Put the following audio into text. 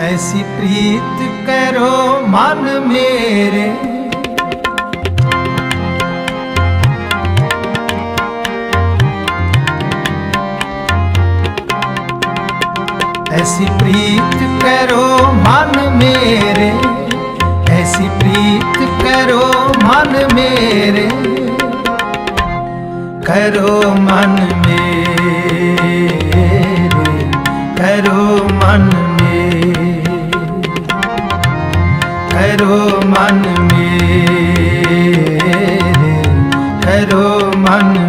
ਐਸੀ ਪ੍ਰੀਤ ਕਰੋ ਮਨ ਮੇਰੇ ਐਸੀ ਪ੍ਰੀਤ ਕਰੋ ਮਨ ਮੇਰੇ ਐਸੀ ਪ੍ਰੀਤ ਕਰੋ ਮਨ ਮੇਰੇ ਕਰੋ ਮਨ ਮੇਰੇ ਕਰੋ ਮਨ ਮੇਰੇ ਕਰੋ ਮਨ